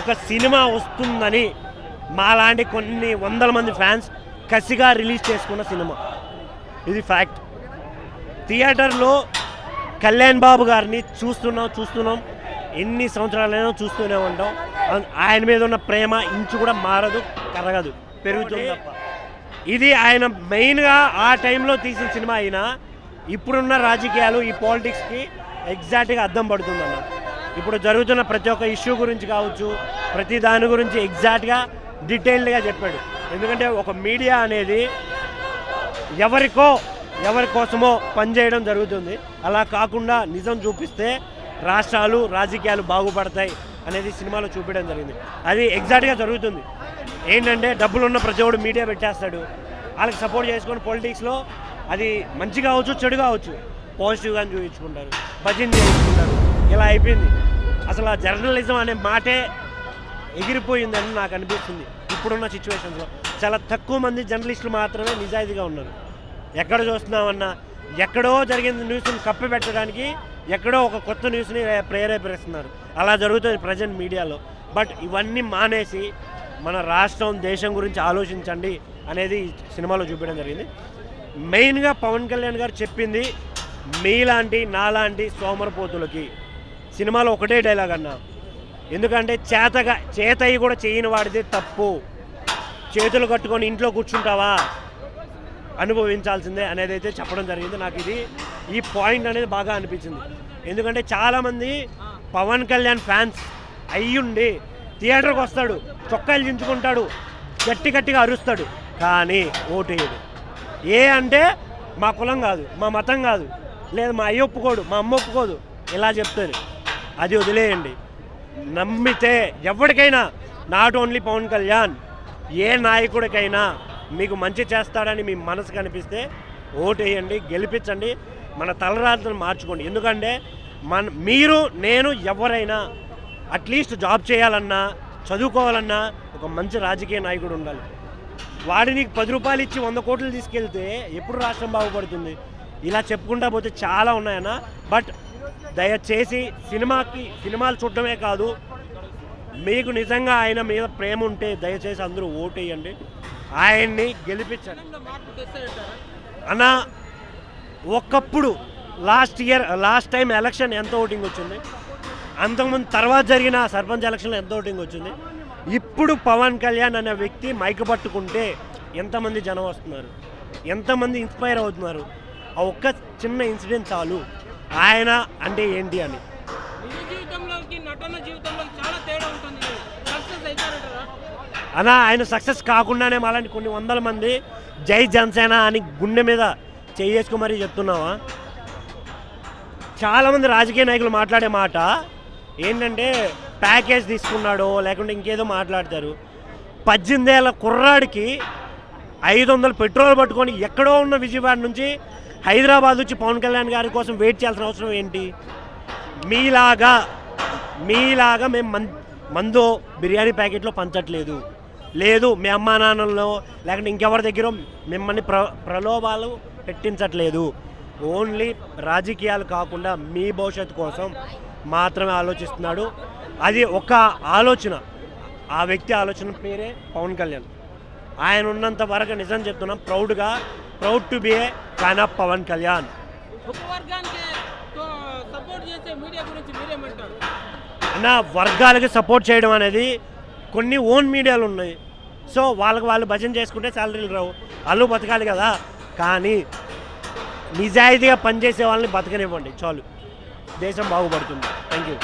ఒక సినిమా వస్తుందని మాలాంటి కొన్ని వందల మంది ఫ్యాన్స్ కసిగా రిలీజ్ చేసుకున్న సినిమా. ఇది ఫ్యాక్ట్. థియేటర్లో కళ్యాణ్ బాబు గారిని చూస్తున్నాం చూస్తున్నాం. ఎన్ని సంవత్సరాలైనా చూస్తూనే ఉంటాం. ఆయన మీద ఉన్న ప్రేమ ఇంచు కూడా మారదు కరగదు పెరుగుతుంది తప్ప. ఇది ఆయన మెయిన్గా ఆ టైంలో తీసిన సినిమా అయినా ఇప్పుడున్న రాజకీయాలు ఈ పాలిటిక్స్కి ఎగ్జాక్ట్గా అద్దం పడుతుంది ఇప్పుడు జరుగుతున్న ప్రతి ఒక్క ఇష్యూ గురించి కావచ్చు ప్రతి దాని గురించి ఎగ్జాక్ట్గా డీటెయిల్డ్గా చెప్పాడు. ఎందుకంటే ఒక మీడియా అనేది ఎవరికో ఎవరి కోసమో పనిచేయడం జరుగుతుంది. అలా కాకుండా నిజం చూపిస్తే రాష్ట్రాలు రాజకీయాలు బాగుపడతాయి అనేది సినిమాలో చూపించడం జరిగింది. అది ఎగ్జాక్ట్గా జరుగుతుంది. ఏంటంటే డబ్బులున్న ప్రతి ఒడు మీడియా పెట్టేస్తాడు. వాళ్ళకి సపోర్ట్ చేసుకొని పొలిటిక్స్లో అది మంచి కావచ్చు చెడు కావచ్చు పాజిటివ్గా చూపించుకుంటారు. భజన చేయించుకుంటారు. ఇలా అయిపోయింది. అసలు ఆ జర్నలిజం అనే మాటే ఎగిరిపోయిందని నాకు అనిపిస్తుంది ఇప్పుడున్న సిచ్యువేషన్స్లో చాలా తక్కువ మంది జర్నలిస్టులు మాత్రమే నిజాయితీగా ఉన్నారు. ఎక్కడ చూస్తున్నామన్నా ఎక్కడో జరిగిన న్యూస్ని కప్పిపెట్టడానికి ఎక్కడో ఒక కొత్త న్యూస్ని ప్రేరేపిస్తున్నారు. అలా జరుగుతుంది ప్రజెంట్ మీడియాలో బట్ ఇవన్నీ మానేసి మన రాష్ట్రం దేశం గురించి ఆలోచించండి అనేది సినిమాలో చూపించడం జరిగింది. మెయిన్గా పవన్ కళ్యాణ్ గారు చెప్పింది మీలాంటి నాలాంటి సోమరపోతులకి. సినిమాలో ఒకటే డైలాగ్ అన్నా. ఎందుకంటే చేతగా చేతయి కూడా చేయని వాడితే తప్పు. చేతులు కట్టుకొని ఇంట్లో కూర్చుంటావా? అనుభవించాల్సిందే అనేది అయితే చెప్పడం జరిగింది. నాకు ఇది ఈ పాయింట్ అనేది బాగా అనిపించింది. ఎందుకంటే చాలామంది పవన్ కళ్యాణ్ ఫ్యాన్స్ అయ్యుండి థియేటర్కి వస్తాడు చొక్కాలు దించుకుంటాడు గట్టి గట్టిగా అరుస్తాడు. కానీ ఓటేయడు. ఏ అంటే మా కులం కాదు మా మతం కాదు లేదు మా అయ్య ఒప్పుకోడు మా అమ్మ ఒప్పుకోదు ఇలా చెప్తారు. అది వదిలేయండి. నమ్మితే ఎవరికైనా నాట్ ఓన్లీ పవన్ కళ్యాణ్ ఏ నాయకుడికైనా మీకు మంచి చేస్తాడని మీ మనసు కనిపిస్తే ఓటేయండి గెలిపించండి మన తలరాతను మార్చుకోండి. ఎందుకంటే మన మీరు నేను ఎవరైనా అట్లీస్ట్ జాబ్ చేయాలన్నా చదువుకోవాలన్నా ఒక మంచి రాజకీయ నాయకుడు ఉండాలి. వాడి నీకు పది రూపాయలు ఇచ్చి వంద కోట్లు తీసుకెళ్తే ఎప్పుడు రాష్ట్రం బాగుపడుతుంది? ఇలా చెప్పుకుంటా పోతే చాలా ఉన్నాయన్న బట్ దయచేసి సినిమాకి సినిమాలు చూడటమే కాదు మీకు నిజంగా ఆయన మీద ప్రేమ ఉంటే దయచేసి అందరూ ఓటేయండి. ఆయన్ని గెలిపించండి. అన్న ఒకప్పుడు last year last time election ఎంత ఓటింగ్ వచ్చింది? అంతకుముందు తర్వాత జరిగిన సర్పంచ్ ఎలక్షన్లో ఎంత ఓటింగ్ వచ్చింది? ఇప్పుడు పవన్ కళ్యాణ్ అనే వ్యక్తి మైక పట్టుకుంటే ఎంతమంది జనం వస్తున్నారు? ఎంతమంది ఇన్స్పైర్ అవుతున్నారు? ఆ ఒక్క చిన్న ఇన్సిడెంట్ చాలు. ఆయన అంటే ఏంటి అని. అలా ఆయన సక్సెస్ కాకుండానే అలాంటి కొన్ని వందల మంది జై జనసేన అని గుండె మీద చేసుకు మరీ చెప్తున్నావా? చాలామంది రాజకీయ నాయకులు మాట్లాడే మాట ఏంటంటే ప్యాకేజ్ తీసుకున్నాడో లేకుంటే ఇంకేదో మాట్లాడతారు. పద్దెనిమిదేళ్ళ కుర్రాడికి ఐదు వందలు పెట్రోల్ పట్టుకొని ఎక్కడో ఉన్న విజయవాడ నుంచి హైదరాబాద్ వచ్చి పవన్ కళ్యాణ్ గారి కోసం వెయిట్ చేయాల్సిన అవసరం ఏంటి? మీలాగా మీలాగా మేము మం మందో బిర్యానీ ప్యాకెట్లో పంచట్లేదు. లేదు మీ అమ్మా నాన్నల్లో లేకుంటే ఇంకెవరి దగ్గర మిమ్మల్ని ప్ర ప్రలోభాలు పెట్టించట్లేదు. ఓన్లీ రాజకీయాలు కాకుండా మీ భవిష్యత్తు కోసం మాత్రమే ఆలోచిస్తున్నాడు. అది ఒక ఆలోచన. ఆ వ్యక్తి ఆలోచన పేరే పవన్ కళ్యాణ్. ఆయన ఉన్నంత వరకు నిజం చెప్తున్నాం ప్రౌడ్గా proud to be a fan of Pavan Kalyan. అన్న వర్గాలకి సపోర్ట్ చేయడం అనేది కొన్ని ఓన్ మీడియాలు ఉన్నాయి. సో వాళ్ళకి వాళ్ళు భజన చేసుకుంటే శాలరీలు రావు. వాళ్ళు బతకాలి కదా. కానీ నిజాయితీగా పనిచేసే వాళ్ళని బతకనివ్వండి. చాలు. దేశం బాగుపడుతుంది. Thank you